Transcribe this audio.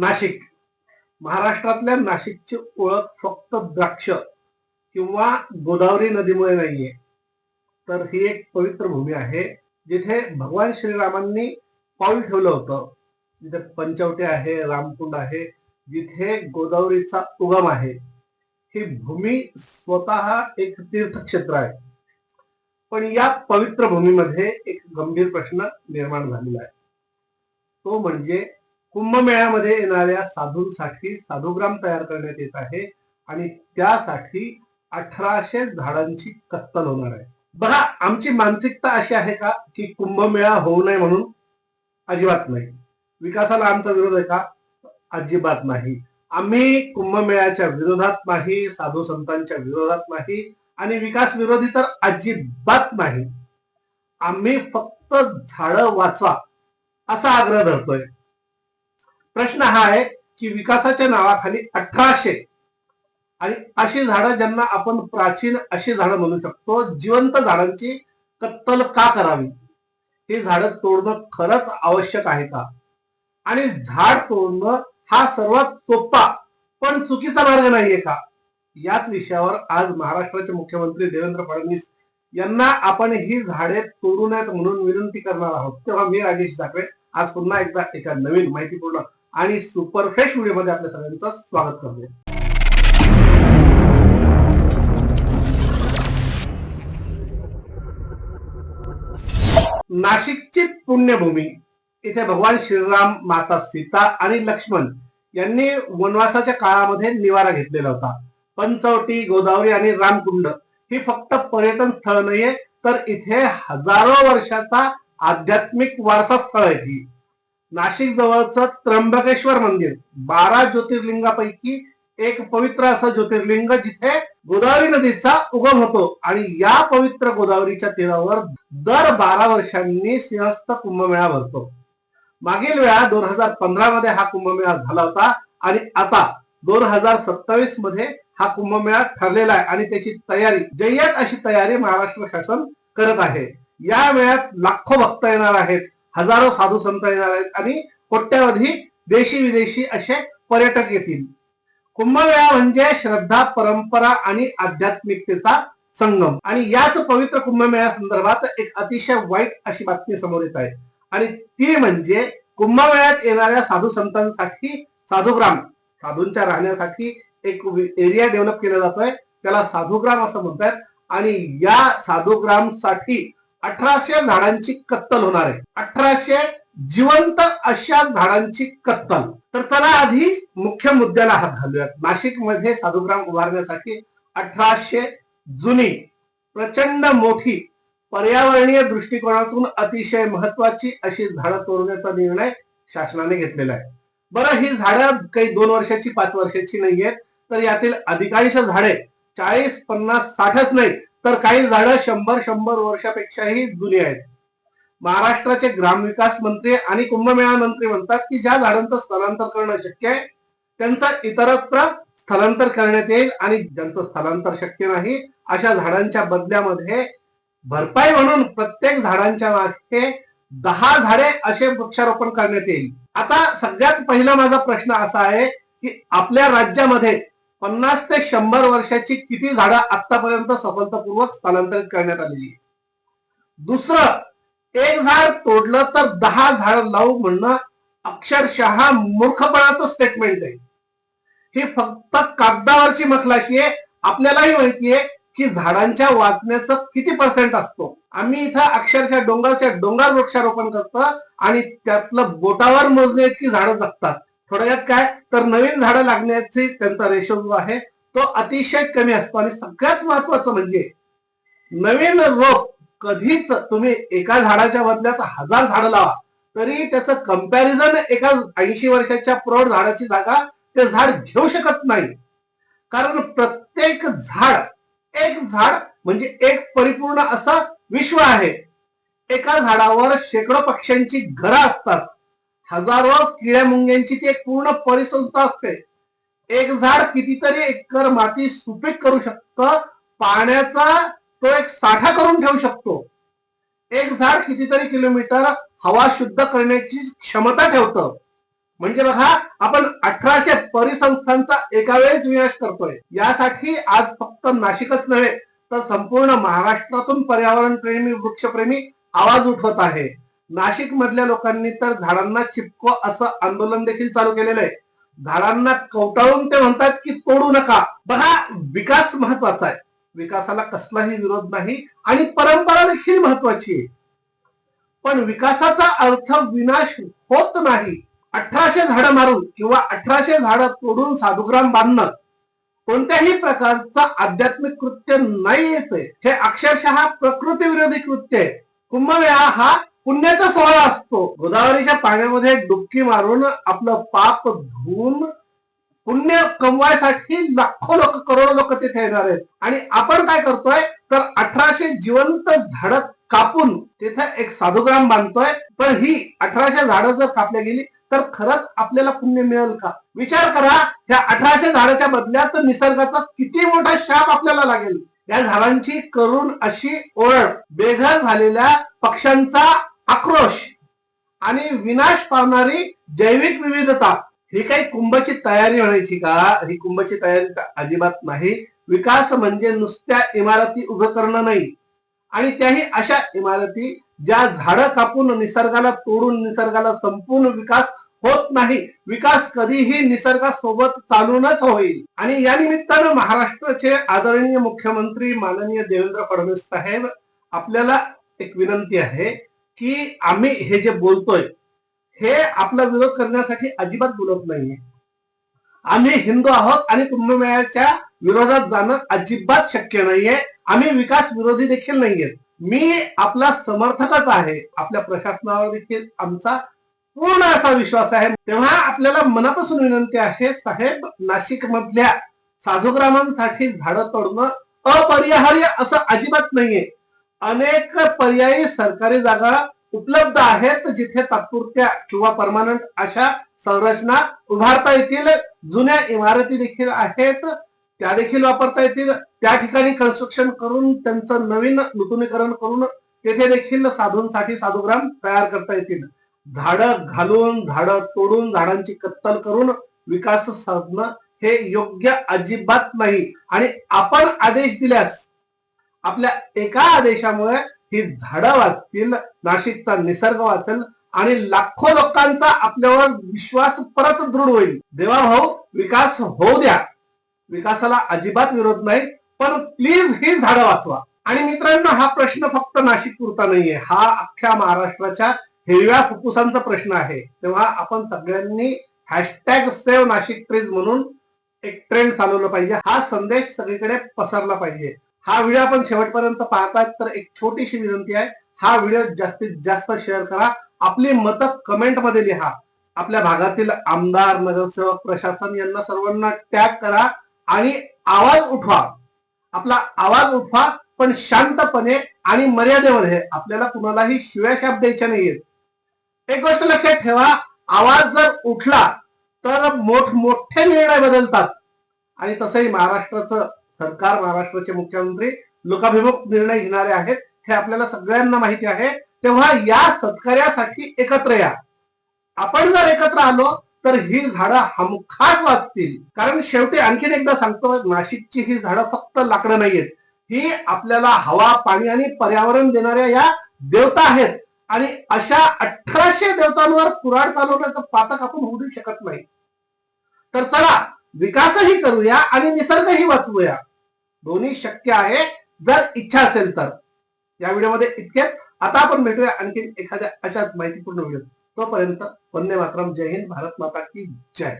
नाशिक. महाराष्ट्रातल्या नाशिकची ओळख फक्त द्राक्ष किंवा गोदावरी नदीमुळे नाहीये. तर ही एक पवित्र भूमी आहे जिथे भगवान श्रीरामांनी पाऊल ठेवलं होतं. जिथे पंचवटे आहे रामकुंड आहे जिथे गोदावरीचा उगम आहे. ही भूमी स्वतः एक तीर्थक्षेत्र आहे. पण या पवित्र भूमीमध्ये एक गंभीर प्रश्न निर्माण झालेला आहे. तो म्हणजे कुंभमेळ्यामध्ये येणाऱ्या साधूंसाठी साधुग्राम तयार करण्यात येत आहे आणि त्यासाठी अठराशे झाडांची कत्तल होणार आहे. बघा आमची मानसिकता अशी आहे का की कुंभमेळा होऊ नये म्हणून अजिबात नाही. विकासाला आमचा विरोध आहे का? अजिबात नाही. आम्ही कुंभमेळ्याच्या विरोधात नाही साधू संतांच्या विरोधात नाही आणि विकास विरोधी तर अजिबात नाही. आम्ही फक्त झाडं वाचवा असा आग्रह धरतोय. प्रश्न हा आहे की विकासाच्या नावाखाली अठराशे आणि अशी झाडं ज्यांना आपण प्राचीन अशी झाडं म्हणू शकतो जिवंत झाडांची कत्तल का करावी? ही झाडं तोडणं खरंच आवश्यक आहे का? आणि झाड तोडणं हा सर्वात सोपा पण चुकीचा मार्ग नाहीये का? याच विषयावर आज महाराष्ट्राचे मुख्यमंत्री देवेंद्र फडणवीस यांना आपण ही झाडे तोडू नयेत म्हणून विनंती करणार आहोत. तेव्हा मी राजेश ठाकरे आज पुन्हा एकदा एका नवीन माहितीपूर्ण आणि सुपर फ्रेश व्हिडिओमध्ये आपल्या सगळ्यांचं स्वागत करतो. नाशिकची पुण्यभूमी इथे भगवान श्रीराम माता सीता आणि लक्ष्मण यांनी वनवासाच्या काळामध्ये निवारा घेतलेला होता. पंचवटी गोदावरी आणि रामकुंड ही फक्त पर्यटन स्थळ नाहीये तर इथे हजारो वर्षाचा आध्यात्मिक वारसा स्थळ आहे ही. नाशिक जवळचं त्र्यंबकेश्वर मंदिर. बारा ज्योतिर्लिंगापैकी एक पवित्र असं ज्योतिर्लिंग जिथे गोदावरी नदीचा उगम होतो. आणि या पवित्र गोदावरीच्या तीरावर दर बारा वर्षांनी सिंहस्थ कुंभमेळा भरतो. मागील वेळा दोन हजार पंधरा मध्ये हा कुंभमेळा झाला होता आणि आता दोन हजार सत्तावीसमध्ये हा कुंभमेळा ठरलेला आहे आणि त्याची तयारी जय्यत अशी तयारी महाराष्ट्र शासन करत आहे. या वेळात लाखो भक्त येणार आहेत. हजारो साधू संत येणार आहेत आणि कोट्यावधी देशी विदेशी असे पर्यटक येतील. कुंभमेळा म्हणजे श्रद्धा परंपरा आणि आध्यात्मिकतेचा संगम. आणि याच पवित्र कुंभमेळ्या संदर्भात एक अतिशय वाईट अशी बातमी समोर येत आहे. आणि ती म्हणजे कुंभमेळ्यात येणाऱ्या साधू संतांसाठी साधुग्राम. साधूंच्या राहण्यासाठी एक एरिया डेव्हलप केला जातोय. त्याला साधुग्राम असं म्हणतात. आणि या साधुग्रामसाठी अठराशे झाडांची कत्तल होणार आहे. अठराशे जिवंत अशा झाडांची कत्तल. तर त्याला आधी मुख्य मुद्द्याला हात घालूयात. नाशिकमध्ये साधुग्राम उभारण्यासाठी अठराशे जुनी प्रचंड मोठी पर्यावरणीय दृष्टिकोनातून अतिशय महत्वाची अशी झाडं तोडण्याचा निर्णय शासनाने घेतलेला आहे. बरं ही झाडं काही दोन वर्षाची पाच वर्षाची नाही आहेत तर यातील अधिकांश झाडे चाळीस पन्नास साठच नाही तर काही झाडं शंभर शंभर वर्षापेक्षाही जुनी आहेत. महाराष्ट्राचे ग्रामविकास मंत्री आणि कुंभमेळा मंत्री म्हणतात की ज्या झाडांचं स्थलांतर करणं शक्य आहे त्यांचं इतरत्र स्थलांतर करण्यात येईल आणि ज्यांचं स्थलांतर शक्य नाही अशा झाडांच्या बदल्यामध्ये भरपाई म्हणून प्रत्येक झाडांच्या मागे दहा झाडे असे वृक्षारोपण करण्यात येईल. आता सगळ्यात पहिला माझा प्रश्न असा आहे की आपल्या राज्यामध्ये पन्नास ते शंभर वर्षाची किती झाडं आतापर्यंत सफलतापूर्वक स्थलांतरित करण्यात आलेली दुसरं एक झाड तोडलं तर दहा झाड लावू म्हणणं अक्षरशः मूर्खपणाचं स्टेटमेंट आहे. ही फक्त कागदावरची मखलाशी आहे. आपल्यालाही माहितीये की झाडांच्या वाचण्याचं किती पर्सेंट असतो? आम्ही इथं अक्षरशः डोंगरच्या डोंगर वृक्षारोपण करतो आणि त्यातलं बोटावर मोजणे इतकी झाडं जगतात. थोडक्यात काय? तर नवीन झाडं लागण्याची त्यांचा रेशो जो आहे तो अतिशय कमी असतो. आणि सगळ्यात महत्वाचं म्हणजे नवीन रोप कधीच तुम्ही एका झाडाच्या बदल्यात हजार झाडं लावा. तरी त्याचं कंपॅरिझन एका ऐंशी वर्षाच्या प्रौढ झाडाची जागा ते झाड घेऊ शकत नाही. कारण प्रत्येक झाड एक झाड म्हणजे एक परिपूर्ण असं विश्व आहे. एका झाडावर शेकडो पक्ष्यांची घरं असतात. हजारो किड्या मुंग्यांची ती एक पूर्ण परिसंस्था असते. एक झाड कितीतरी एकर माती सुपीक करू शकतं. पाण्याचा तो एक साठा करून ठेवू शकतो. एक झाड कितीतरी किलोमीटर हवा शुद्ध करण्याची क्षमता ठेवतं. म्हणजे बघा आपण अठराशे परिसंस्थांचा एका वेळेस विनाश करतोय. यासाठी आज फक्त नाशिकच नव्हे तर संपूर्ण महाराष्ट्रातून पर्यावरण प्रेमी वृक्षप्रेमी आवाज उठवत आहे. नाशिक मधल्या लोकांनी तर झाडांना चिपको असं आंदोलन देखील चालू केलेलं आहे. झाडांना कवटाळून ते म्हणतात की तोडू नका. बघा विकास महत्त्वाचा आहे. विकासाला कसलाही विरोध नाही आणि परंपरा देखील महत्वाची आहे. पण विकासाचा अर्थ विनाश होत नाही. अठराशे झाडं मारून किंवा अठराशे झाडं तोडून साधुग्राम बांधणं कोणत्याही प्रकारचं आध्यात्मिक कृत्य नाही येत हे अक्षरशः प्रकृती विरोधी कृत्य आहे. कुंभमेळा हा पुण्याचा सोहळा असतो. गोदावरीच्या पाण्यामध्ये डुबकी मारून आपलं पाप धुवून पुण्य कमवायसाठी लाखो लोक करोडो लोक तिथे येणार आहेत. आणि आपण काय करतोय? तर अठराशे जिवंत झाड कापून तिथे एक साधुग्राम बांधतोय. पण ही अठराशे झाडं जर कापल्या गेली तर खरंच आपल्याला पुण्य मिळेल का? विचार करा ह्या अठराशे झाडाच्या बदल्यात निसर्गाचा किती मोठा शाप आपल्याला लागेल. या झाडांची करून अशी ओळख बेघर झालेल्या पक्ष्यांचा आक्रोश आणि विनाश पावणारी जैविक विविधता. ही काही कुंभची तयारी म्हणायची का? ही कुंभची तयारी अजिबात नाही. विकास म्हणजे नुसत्या इमारती उभं करणं नाही. आणि त्याही अशा इमारती ज्या झाडं कापून निसर्गाला तोडून निसर्गाला संपूर्ण विकास होत नाही. विकास कधीही निसर्गासोबत चालूनच होईल. आणि या निमित्तानं महाराष्ट्राचे आदरणीय मुख्यमंत्री माननीय देवेंद्र फडणवीस साहेब आपल्याला एक विनंती आहे. की आम्ही हे जे बोलतोय हे आपला विरोध करण्यासाठी अजिबात बोलत नाहीये. आम्ही हिंदू आहोत आणि कुंभमेळ्याच्या विरोधात जाणं अजिबात शक्य नाहीये. आम्ही विकास विरोधी देखील नाहीये. मी आपला समर्थकच आहे. आपल्या प्रशासनावर देखील आमचा पूर्ण असा विश्वास आहे. तेव्हा आपल्याला मनापासून विनंती आहे साहेब नाशिक मधल्या साधुग्रामांसाठी झाडं तोडणं अपरिहार्य असं अजिबात नाहीये. अनेक पर्यायी सरकारी जागा उपलब्ध आहेत जिथे तात्पुरत्या किंवा परमानंट अशा संरचना उभारता येतील. जुन्या इमारती देखील आहेत त्या देखील वापरता येतील. त्या ठिकाणी कन्स्ट्रक्शन करून त्यांचं नवीन नूतनीकरण करून तेथे देखील साधूंसाठी साधुग्राम तयार करता येतील. झाडं घालून झाडं तोडून झाडांची कत्तल करून विकास साधणं हे योग्य अजिबात नाही. आणि आपण आदेश दिल्यास आपल्या एका आदेशामुळे ही झाडं वाचतील नाशिकचा निसर्ग वाचेल आणि लाखो लोकांचा आपल्यावर विश्वास परत दृढ होईल. देवा भाऊ विकास होऊ द्या. विकासाला अजिबात विरोध नाही पण प्लीज ही झाडं वाचवा. आणि मित्रांनो हा प्रश्न फक्त नाशिक पुरता नाहीये. हा अख्ख्या महाराष्ट्राच्या हिरव्या फुफ्फुसांचा प्रश्न आहे. तेव्हा आपण सगळ्यांनी हॅशटॅग सेव्ह नाशिक ट्रीज म्हणून एक ट्रेंड चालवलं पाहिजे. हा संदेश सगळीकडे पसरला पाहिजे. हा व्हिडिओ आपण शेवटपर्यंत पाहतात तर एक छोटीशी विनंती आहे हा व्हिडिओ जास्तीत जास्त शेअर करा. आपली मतं कमेंटमध्ये लिहा. आपल्या भागातील आमदार नगरसेवक प्रशासन यांना सर्वांना टॅग करा आणि आवाज उठवा. आपला आवाज उठवा पण शांतपणे आणि मर्यादेमध्ये. आपल्याला कुणालाही शिव्या शाप द्यायच्या नाहीयेत एक गोष्ट लक्षात ठेवा आवाज जर उठला तर मोठमोठे निर्णय बदलतात. आणि तसंही महाराष्ट्राचं सरकार महाराष्ट्राचे मुख्यमंत्री लोकाभिमुख निर्णय घेणारे आहेत हे आपल्याला सगळ्यांना माहिती आहे. तेव्हा या सत्कार्यासाठी एकत्र या. आपण जर एकत्र आलो तर ही झाडं हमखास वाचतील. कारण शेवटी आणखीन एकदा सांगतो नाशिकची ही झाडं फक्त लाकडं नाहीयेत. ही आपल्याला हवा पाणी आणि पर्यावरण देणाऱ्या या देवता आहेत. आणि अशा अठराशे देवतांवर कुराड चालवण्याचं पातक आपण होऊ शकत नाही. तर चला विकासही करूया आणि निसर्गही वाचवूया. दोन्ही शक्य आहे जर इच्छा असेल तर. या व्हिडिओमध्ये इतकेच आता आपण भेटूया आणखी एखाद्या अशाच माहितीपूर्ण व्हिडिओ तोपर्यंत वंदे मातरम. जय हिंद. भारत माता की जय.